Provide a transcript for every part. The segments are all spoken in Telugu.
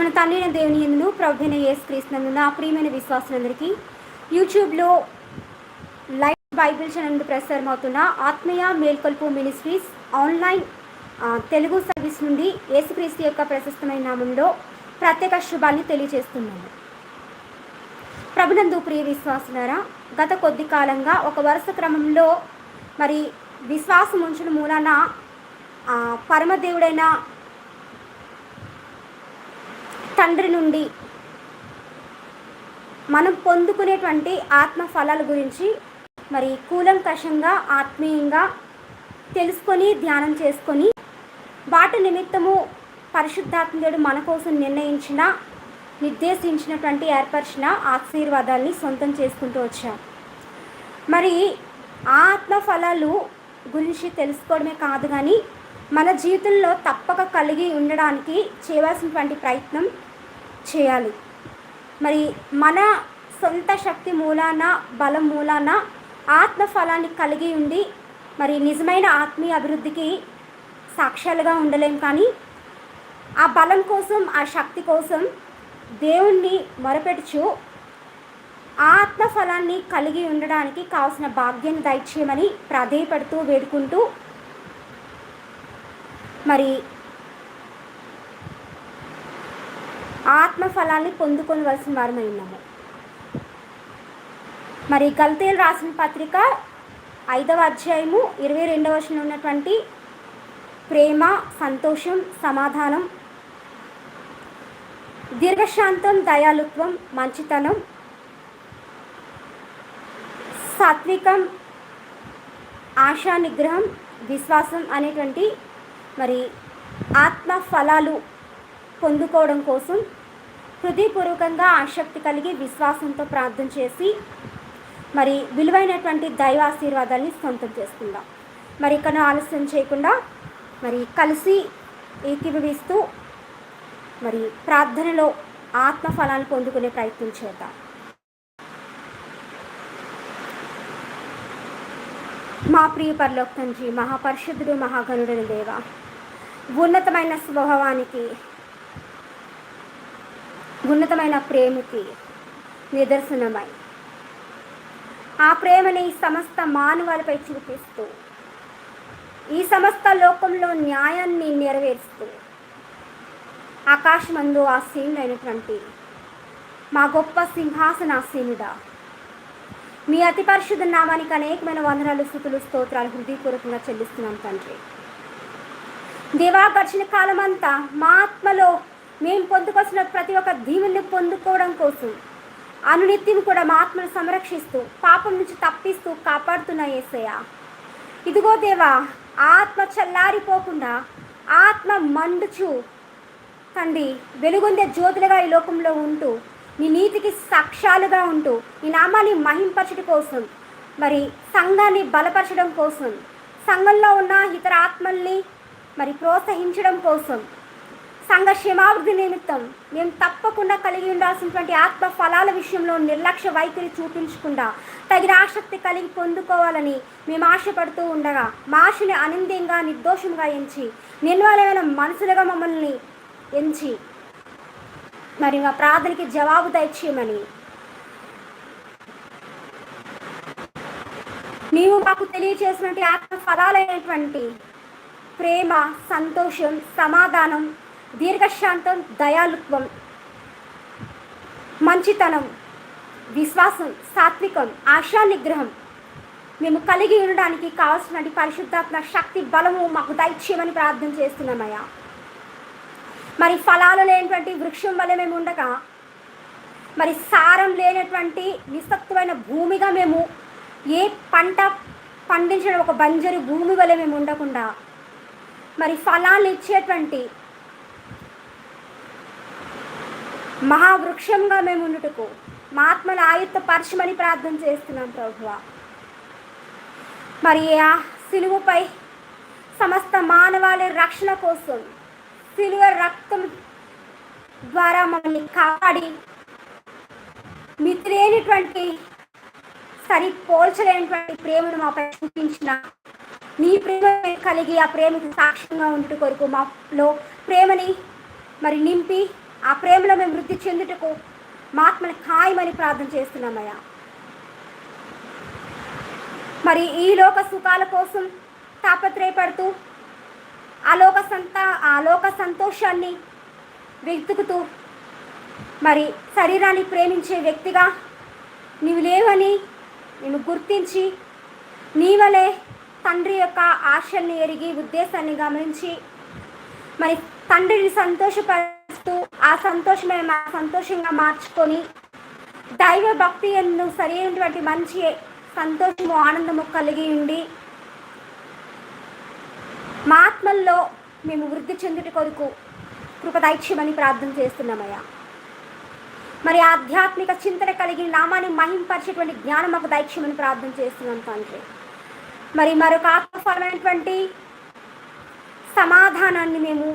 మన తల్లిన దేవుని ఎందును ప్రభుత్వ యేసుక్రీస్తునందు నా ప్రియమైన విశ్వాసులందరికీ యూట్యూబ్లో లైవ్ బైబిల్ ఛానల్ ప్రసారం అవుతున్న Atmiya Melkolpu ministries online Telugu service నుండి యేసుక్రీస్తు యొక్క ప్రశస్తమైన నామంలో ప్రత్యేక శుభాన్ని తెలియజేస్తున్నాను. ప్రభునందు ప్రియ విశ్వాసులారా గత కొద్ది కాలంగా ఒక వరుస క్రమంలో మరి విశ్వాసం ఉంచిన మూలాన పరమదేవుడైన తండ్రి నుండి మనం పొందుకునేటువంటి ఆత్మ ఫలాల గురించి మరి కూలంకషంగా ఆత్మీయంగా తెలుసుకొని ధ్యానం చేసుకొని వాటి నిమిత్తము పరిశుద్ధాత్మదేవుడు మన కోసం నిర్ణయించిన నిర్దేశించినటువంటి ఏర్పరిచిన ఆశీర్వాదాల్ని సొంతం చేసుకుంటూ వచ్చాం. మరి ఆత్మ ఫలాలు గురించి తెలుసుకోవడమే కాదు కానీ మన జీవితంలో తప్పక కలిగి ఉండడానికి చేయవలసినటువంటి ప్రయత్నం చేయాలి. మరి మన సొంత శక్తి మూలాన బలం మూలాన ఆత్మ ఫలాన్ని కలిగి ఉండి మరి నిజమైన ఆత్మీయ అభివృద్ధికి సాక్ష్యాలుగా ఉండలేం కానీ ఆ బలం కోసం ఆ శక్తి కోసం దేవుణ్ణి మొరపెడుచు ఆత్మ ఫలాన్ని కలిగి ఉండడానికి కావాల్సిన భాగ్యాన్ని దయచేయమని ప్రాధేయపడుతూ వేడుకుంటూ మరి ఆత్మ ఫలాన్ని పొందుకొనవలసిన వారమై ఉన్నాము. మరి గల్తీలు రాసిన పత్రిక ఐదవ అధ్యాయము ఇరవై రెండవ వర్షంలో ఉన్నటువంటి ప్రేమ సంతోషం సమాధానం దీర్ఘశాంతం దయాలుత్వం మంచితనం సాత్వికం ఆశా నిగ్రహం విశ్వాసం అనేటువంటి మరి ఆత్మ ఫలాలు పొందుకోవడం కోసం హృదయపూర్వకంగా ఆసక్తి కలిగి విశ్వాసంతో ప్రార్థన చేసి మరి విలువైనటువంటి దైవ ఆశీర్వాదాన్ని సొంతం చేసుకుందాం. మరి ఇక్కడ ఆలస్యం చేయకుండా మరి కలిసి ఏకీభవిస్తూ మరి ప్రార్థనలో ఆత్మఫలాన్ని పొందుకునే ప్రయత్నం చేద్దాం. మా ప్రియ పరలోక తండ్రి మహాపరిషుద్ధుడు మహాగణుడని దేవ ఉన్నతమైన స్వభావానికి ఉన్నతమైన ప్రేమకి నిదర్శనమై. ఆ ప్రేమని సమస్త మానవాలపై చూపిస్తూ ఈ సమస్త లోకంలో న్యాయాన్ని నెరవేరుస్తూ ఆకాశమందు ఆసీనుడైనటువంటి మా గొప్ప సింహాసనాసీనుడా మీ అతి పరిశుద్ధ నామానికి అనేకమైన వందనాలు స్థుతులు స్తోత్రాలు హృదయపూర్వకంగా చెల్లిస్తున్నాం తండ్రి. దేవా గడిచిన కాలమంతా మా ఆత్మలో మేము పొందుకొచ్చిన ప్రతి ఒక్క దీవుల్ని పొందుకోవడం కోసం అనునిత్యం కూడా మా ఆత్మను సంరక్షిస్తూ పాపం నుంచి తప్పిస్తూ కాపాడుతున్న ఏసయ్య. ఇదిగో దేవా ఆత్మ చల్లారిపోకుండా ఆత్మ మండుచు తండ్రి వెలుగొందే జ్యోతులుగా ఈ లోకంలో ఉంటూ నీ నీతికి సాక్ష్యాలుగా ఉంటూ నీ నామాన్ని మహింపరచడం కోసం మరి సంఘాన్ని బలపరచడం కోసం సంఘంలో ఉన్న ఇతర ఆత్మల్ని మరి ప్రోత్సహించడం కోసం సంఘ క్షేమాభివృద్ధి నిమిత్తం మేము తప్పకుండా కలిగి ఉండాల్సినటువంటి ఆత్మ ఫలాల విషయంలో నిర్లక్ష్య వైఖరి చూపించకుండా తగిన ఆసక్తి కలిగి పొందుకోవాలని మేము ఆశపడుతూ ఉండగా మా ఆశని నిర్దోషంగా ఎంచి నిర్మలమైన మనసులుగా మమ్మల్ని ఎంచి మరి మా ప్రార్థనకి జవాబు దయచేయమని. నీవు మాకు తెలియచేసినటువంటి ఆత్మ ఫలాలైనటువంటి ప్రేమ సంతోషం సమాధానం దీర్ఘశాంతం దయాలుత్వం మంచితనం విశ్వాసం సాత్వికం ఆశా నిగ్రహం మేము కలిగి ఉండడానికి కావాల్సిన పరిశుద్ధాత్మ శక్తి బలము మాకు దయచేయమని ప్రార్థన చేస్తున్నామయ్యా. మరి ఫలాలు లేనటువంటి వృక్షం వల్ల మేము ఉండగా మరి సారం లేనటువంటి నిస్సత్వమైన భూమిగా మేము ఏ పంట పండించడం ఒక బంజరు భూమి వల్ల మేము ఉండకుండా మరి ఫలాలు ఇచ్చేటువంటి మహావృక్షంగా మేము ఉండుటకు మా ఆత్మను ఆయుత్త పరచమని ప్రార్థన చేస్తున్నాం ప్రభువ. మరి ఆ సిలువపై సమస్త మానవాళి రక్షణ కోసం సిలువ రక్తం ద్వారా మమ్మల్ని కాపాడి మితిలేనిటువంటి సరి పోల్చలేనటువంటి ప్రేమను మాపై చూపించిన నీ ప్రేమ కలిగి ఆ ప్రేమకు సాక్ష్యంగా ఉండుట కొరకు మాలో ప్రేమని మరి నింపి ఆ ప్రేమలో మేము వృద్ధి చెందుటకు మా ఆత్మని ఖాయమని ప్రార్థన చేస్తున్నామయ్యా. మరి ఈ లోక సుఖాల కోసం తాపత్రయపడుతూ ఆ లోక సంత ఆ లోక సంతోషాన్ని వెతుకుతూ మరి శరీరాన్ని ప్రేమించే వ్యక్తిగా నీవు లేవని నేను గుర్తించి నీవలే తండ్రి యొక్క ఆశల్ని ఎరిగి ఉద్దేశాన్ని గమనించి మరి తండ్రిని చేస్తూ ఆ సంతోషమే మా సంతోషంగా మార్చుకొని దైవ భక్తి ఎందు సరైనటువంటి మంచి సంతోషము ఆనందము కలిగి ఉండి మా ఆత్మల్లో మేము వృద్ధి చెందుట కొరకు కృపదైక్ష్యమని ప్రార్థన చేస్తున్నామయ్యా. మరి ఆధ్యాత్మిక చింతన కలిగి నామాన్ని మహింపరిచేటువంటి జ్ఞానం మాకు దైక్ష్యమని ప్రార్థన చేస్తున్నాం తండ్రి. మరి మరొక ఆత్మఫలమైనటువంటి సమాధానాన్ని మేము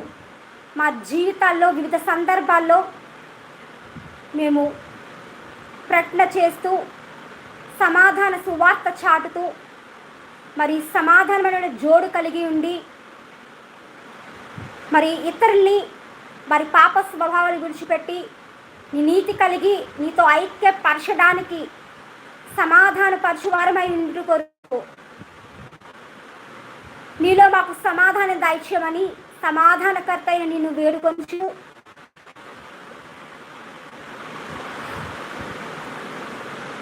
మా జీవితాల్లో వివిధ సందర్భాల్లో మేము ప్రకటన చేస్తూ సమాధాన సువార్త చాటుతూ మరి సమాధానమైన జోడు కలిగి ఉండి మరి ఇతరుల్ని మరి పాప స్వభావాలు విడిచిపెట్టి నీ నీతి కలిగి నీతో ఐక్యపరచడానికి సమాధాన పరచువారమై ఉండు కొరకు నీలో మాకు సమాధానం దాయిత్యమని సమాధానకర్త అయిన నిన్ను వేడుకొంచు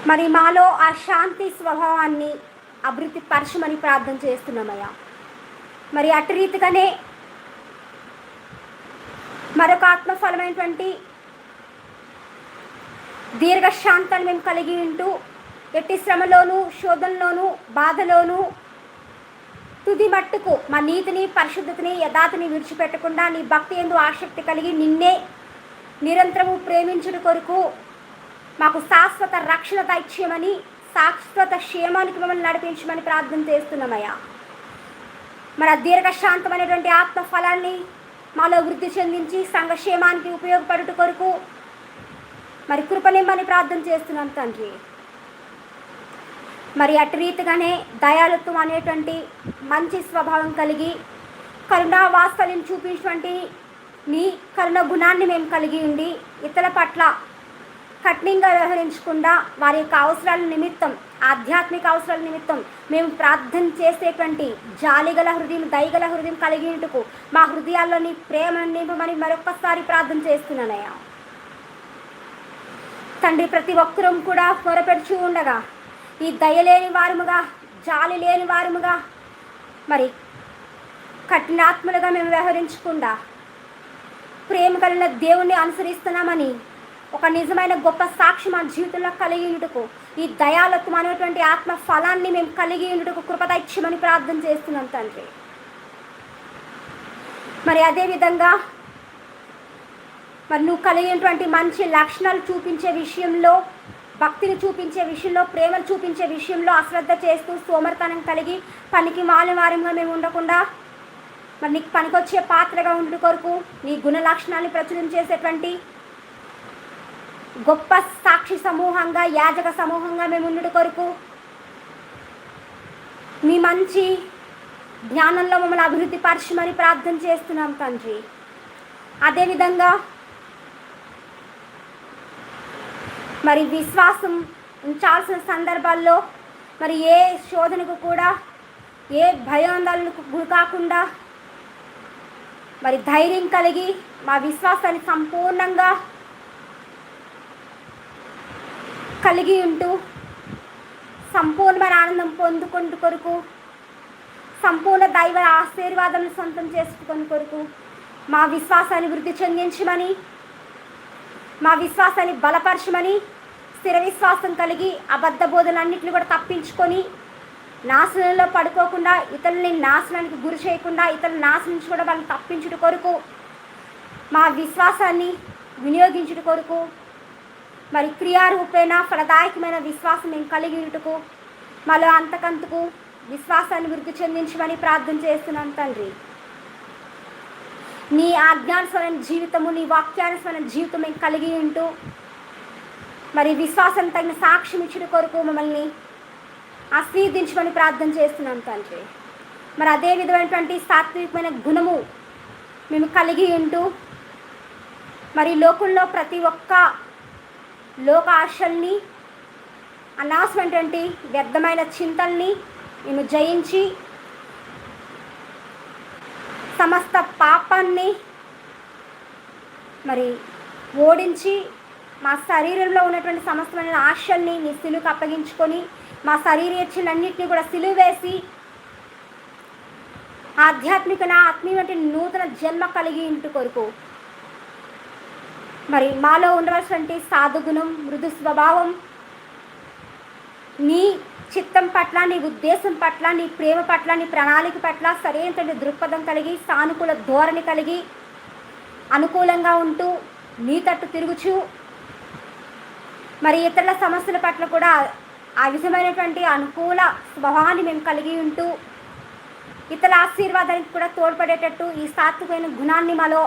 మరి మాలో ఆ శాంతి స్వభావాన్ని అభివృద్ధి పరచమని ప్రార్థన చేస్తున్నామయ్యా. మరి అటు రీతిగానే మరొక ఆత్మఫలమైనటువంటి దీర్ఘశాంతాన్ని మేము కలిగి ఉంటూ ఎట్టి శ్రమలోను శోధనలోను బాధలోనూ తుది మట్టుకు మా నీతిని పరిశుద్ధతని యథాతని విడిచిపెట్టకుండా నీ భక్తి ఎందు ఆసక్తి కలిగి నిన్నే నిరంతరము ప్రేమించుడు కొరకు మాకు శాశ్వత రక్షణ దైత్యమని శాశ్వత క్షేమానికి మమ్మల్ని నడిపించమని ప్రార్థన చేస్తున్నామయ్యా. మన దీర్ఘశాంతమైనటువంటి ఆత్మ ఫలాన్ని మాలో వృద్ధి చెందించి సంఘక్షేమానికి ఉపయోగపడుట కొరకు మరి కృపనిమ్మని ప్రార్థన చేస్తున్నాం తండ్రి. మరి అటు రీతిగానే దయాలుత్వం అనేటువంటి మంచి స్వభావం కలిగి కరుణా వాత్సల్యం చూపించినటువంటి మీ కరుణ గుణాన్ని మేము కలిగి ఉండి ఇతరుల పట్ల కఠినంగా వ్యవహరించకుండా వారి యొక్క అవసరాల నిమిత్తం ఆధ్యాత్మిక అవసరాల నిమిత్తం మేము ప్రార్థన చేసేటువంటి జాలిగల హృదయం దయగల హృదయం కలిగి మా హృదయాల్లోని ప్రేమను నింపమని మరొకసారి ప్రార్థన చేస్తున్నానయ్యా. తండ్రి ప్రతి ఒక్కరూ కూడా పొరపెడుచు ఉండగా ఈ దయలేని వారముగా జాలి లేని వారముగా మరి కఠినాత్మలుగా మేము వ్యవహరించకుండా ప్రేమ కలిగిన దేవుణ్ణి అనుసరిస్తున్నామని ఒక నిజమైన గొప్ప సాక్షి మా జీవితంలో కలిగి ఉండుటకు ఈ దయాలత్వం అనేటువంటి ఆత్మ ఫలాన్ని మేము కలిగి ఉండుటకు కృపదైత్యమని ప్రార్థన చేస్తున్నాం తండ్రి. మరి అదేవిధంగా మరి నువ్వు కలిగినటువంటి మంచి లక్షణాలు చూపించే విషయంలో భక్తిని చూపించే విషయంలో ప్రేమను చూపించే విషయంలో అశ్రద్ధ చేస్తూ సోమర్తనం కలిగి పనికి మాలిన వారంగా మేము ఉండకుండా మరి నీకు పనికొచ్చే పాత్రగా ఉండు కొరకు నీ గుణ లక్షణాన్ని ప్రచురం చేసేటువంటి గొప్ప సాక్షి సమూహంగా యాజక సమూహంగా మేము ఉండు కొరకు మీ మంచి జ్ఞానంలో మమ్మల్ని అభివృద్ధి పరచమని ప్రార్థన చేస్తున్నాం తండ్రి. అదేవిధంగా మరి విశ్వాసం ఉంచాల్సిన సందర్భాల్లో మరి ఏ శోధనకు కూడా ఏ భయాందోళనకు గురి కాకుండా మరి ధైర్యం కలిగి మా విశ్వాసాన్ని సంపూర్ణంగా కలిగి ఉంటూ సంపూర్ణమైన ఆనందం పొందుకుంటు కొరకు సంపూర్ణ దైవ ఆశీర్వాదం సొంతం చేసుకుని కొరకు మా విశ్వాసాన్ని వృద్ధి చెందించమని మా విశ్వాసాన్ని బలపరచమని స్థిర విశ్వాసం కలిగి అబద్ధ బోధనన్నింటిని కూడా తప్పించుకొని నాశనంలో పడుకోకుండా ఇతరుల్ని నాశనానికి గురి చేయకుండా ఇతరుల నాశనం నుంచి కూడా వాళ్ళని తప్పించుట కొరకు మా విశ్వాసాన్ని వినియోగించుట కొరకు మరి క్రియారూపేణ ఫలదాయకమైన విశ్వాసం మేము కలిగి ఉంటుకు మాలో అంతకంతకు విశ్వాసాన్ని వృద్ధి చెందించమని ప్రార్థన చేస్తున్నాం తండ్రి. నీ ఆజ్ఞానుసమైన జీవితము నీ వాక్యానుసమైన జీవితం మేము కలిగి ఉంటూ మరి విశ్వాసం తగిన సాక్ష్యం ఇచ్చిన కొరకు మమ్మల్ని ఆశీర్దించమని ప్రార్థన చేస్తున్నాం తండ్రి. మరి అదే విధమైనటువంటి సాత్వికమైన గుణము మేము కలిగి ఉంటూ మరి లోకంలో ప్రతి ఒక్క లోక ఆశల్ని అనవసరమైనటువంటి వ్యర్థమైన చింతల్ని మేము జయించి సమస్త పాపాన్ని మరి ఓడించి మా శరీరంలో ఉన్నటువంటి సమస్తమైన ఆశల్ని నీ సిలువుకు అప్పగించుకొని మా శరీర ఇచ్చలన్నింటినీ కూడా సిలువు వేసి ఆధ్యాత్మిక నా ఆత్మీయమైన నూతన జన్మ కలిగి ఇంటి కొరకు. మరి మాలో ఉండవలసినటువంటి సాధుగుణం మృదు స్వభావం నీ చిత్తం పట్ల నీ ఉద్దేశం పట్ల నీ ప్రేమ పట్ల నీ ప్రణాళిక పట్ల సరైనటువంటి దృక్పథం కలిగి సానుకూల ధోరణి కలిగి అనుకూలంగా ఉంటూ నీ తట్టు తిరుగుచు మరి ఇతరుల సమస్యల పట్ల కూడా ఆ విధమైనటువంటి అనుకూల స్వభావాన్ని మేము కలిగి ఉంటూ ఇతరుల ఆశీర్వాదానికి కూడా తోడ్పడేటట్టు ఈ సాత్వికమైన గుణాన్ని మాలో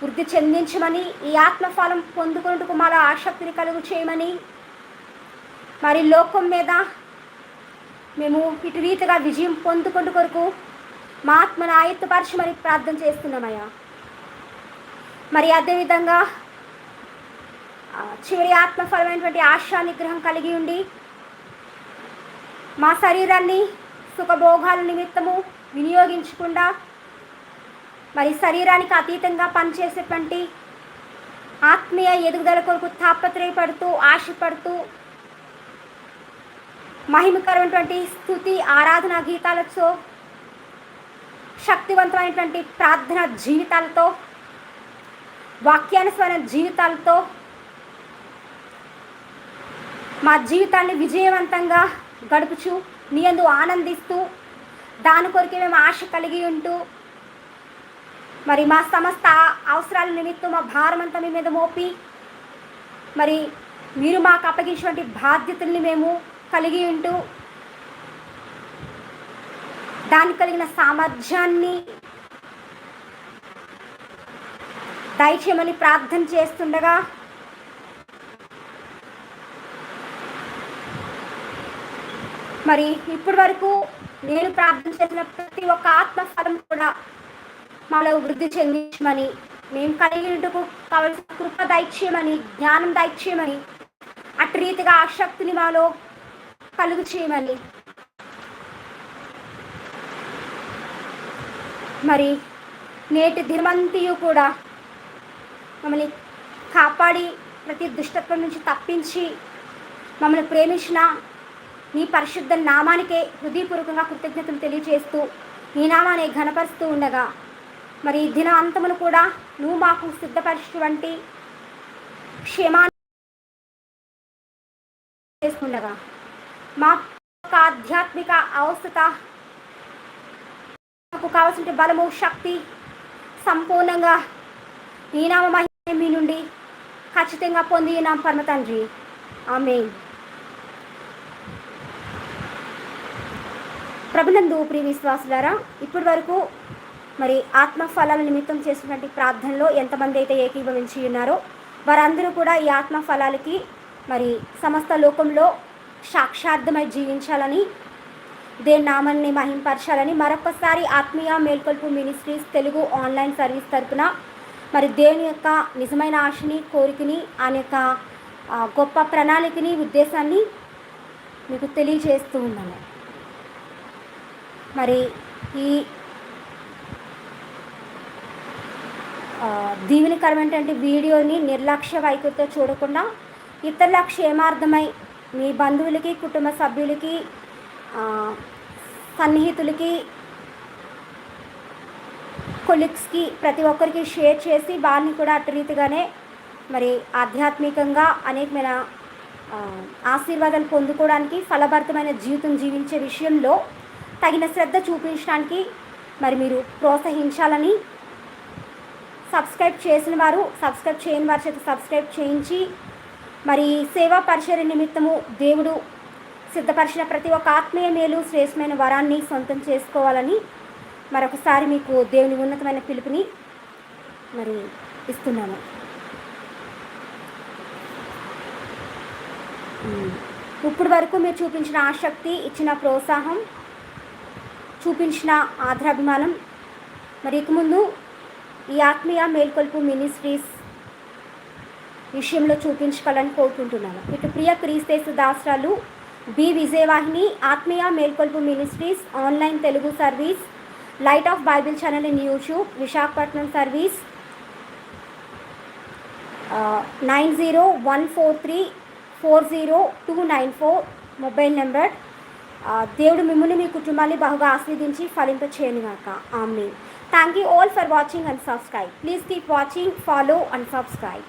వృద్ధి చెందించమని ఈ ఆత్మఫలం పొందుకున్నట్టుకు మాలో ఆసక్తిని కలుగు చేయమని మరి లోకం మీద మేము ఇటు రీతిగా విజయం పొందుకుంటు కొరకు మా ఆత్మను ఆయుత్తపరచమని ప్రార్థన చేస్తున్నామయ్యా. మరి అదేవిధంగా చివరి ఆత్మఫలమైనటువంటి ఆశా నిగ్రహం కలిగి ఉండి మా శరీరాన్ని సుఖభోగాల నిమిత్తము వినియోగించకుండా మరి శరీరానికి అతీతంగా పనిచేసేటువంటి ఆత్మీయ ఎదుగుదల కొరకు తాపత్రయపడుతూ ఆశపడుతూ మహిమకరమైనటువంటి స్థుతి ఆరాధన గీతాలతో శక్తివంతమైనటువంటి ప్రార్థన జీవితాలతో వాక్యానుస్వరణ జీవితాలతో మా జీవితాన్ని విజయవంతంగా గడుపుచు నీయందు ఆనందిస్తూ దాని కొరికే మేము ఆశ కలిగి ఉంటూ మరి మా సమస్త అవసరాల నిమిత్తం మా భారం అంతా మీ మీద మోపి మరి మీరు మాకు అప్పగించినటువంటి బాధ్యతల్ని మేము కలిగి ఉంటూ దానికి కలిగిన సామర్థ్యాన్ని దయచేయమని ప్రార్థన చేస్తుండగా మరి ఇప్పటి వరకు నేను ప్రార్థన చేసిన ప్రతి ఒక్క ఆత్మఫలం కూడా మాలో వృద్ధి చెందించమని మేము కలిగినట్టుకు కావలసిన కృప దయచేయమని జ్ఞానం దయచేయమని అటు రీతిగా ఆ శక్తిని మాలో కలుగు చేయమని. మరి నేటి దినమంతియు కూడా మమ్మల్ని కాపాడి ప్రతి దుష్టత్వం నుంచి తప్పించి మమ్మల్ని ప్రేమించిన నీ పరిశుద్ధ నామానికే హృదయపూర్వకంగా కృతజ్ఞతలు తెలియజేస్తూ నీ నామాన్ని ఘనపరుస్తూ ఉండగా మరి దిన అంతమును కూడా నువ్వు మాకు సిద్ధపరిచినటువంటి క్షేమాన్ని చేసుకుండగా మా యొక్క ఆధ్యాత్మిక అవస్థత మాకు కావాల్సిన బలము శక్తి సంపూర్ణంగా ఈ నామ మహిమ మీ నుండి ఖచ్చితంగా పొంది నా పరమ తండ్రి. ఆమె ప్రభునందు ప్రియ విశ్వాసులారా ఇప్పటి వరకు మరి ఆత్మఫలాల నిమిత్తం చేసినటువంటి ప్రార్థనలో ఎంతమంది అయితే ఏకీభవించి ఉన్నారో వారందరూ కూడా ఈ ఆత్మఫలాలకి మరి సమస్త లోకంలో సాక్షార్థమై జీవించాలని దేని నామాన్ని మహింపరచాలని మరొకసారి Atmiya Melkolpu ministries Telugu online service తరపున మరి దేవుని యొక్క నిజమైన ఆశని కోరికని ఆయన యొక్క గొప్ప ప్రణాళికని ఉద్దేశాన్ని మీకు తెలియజేస్తూ ఉన్నాను. మరి ఈ ఆ, దీవెనకరమైనటువంటి వీడియోని నిర్లక్ష్య వైఖరితో చూడకుండా ఇతరుల క్షేమార్థమై మీ బంధువులకి కుటుంబ సభ్యులకి సన్నిహితులకి కొలిగ్స్కి ప్రతి ఒక్కరికి షేర్ చేసి వారిని కూడా అటు రీతిగానే మరి ఆధ్యాత్మికంగా అనేకమైన ఆశీర్వాదాలు పొందుకోవడానికి ఫలభరితమైన జీవితం జీవించే విషయంలో తగిన శ్రద్ధ చూపించడానికి మరి మీరు ప్రోత్సహించాలని సబ్స్క్రైబ్ చేసిన వారు సబ్స్క్రైబ్ చేయని వారి చేత సబ్స్క్రైబ్ చేయించి మరి సేవా పరిచర్య నిమిత్తము దేవుడు సిద్ధపరిచిన ప్రతి ఒక్క ఆత్మీయ మేలు శ్రేష్టమైన వరాన్ని సొంతం చేసుకోవాలని మరొకసారి మీకు దేవుని ఉన్నతమైన పిలుపుని మరి ఇస్తున్నాము. ఇప్పుడు వరకు మీరు చూపించిన ఆసక్తి ఇచ్చిన ప్రోత్సాహం చూపించిన ఆధారాభిమానం మరి ఇక ముందు ఈ ఆత్మీయ మేల్కొల్పు మినిస్ట్రీస్ విషయంలో చూపించగలని కోరుకుంటున్నాను. ఇటు ప్రియ క్రీస్తేసు దాసరాలు బి. విజయవాహిని ఆత్మీయ మేల్కొల్పు ministries online Telugu service light of Bible channel in YouTube Visakhapatnam service nine zero one four three four zero two nine four mobile number. దేవుడు మిమ్మల్ని మీ కుటుంబాన్ని బాగా ఆస్వాదించి ఫలింప చేయను గాక. ఆమె thank you all for watching and subscribe. Please keep watching follow and subscribe.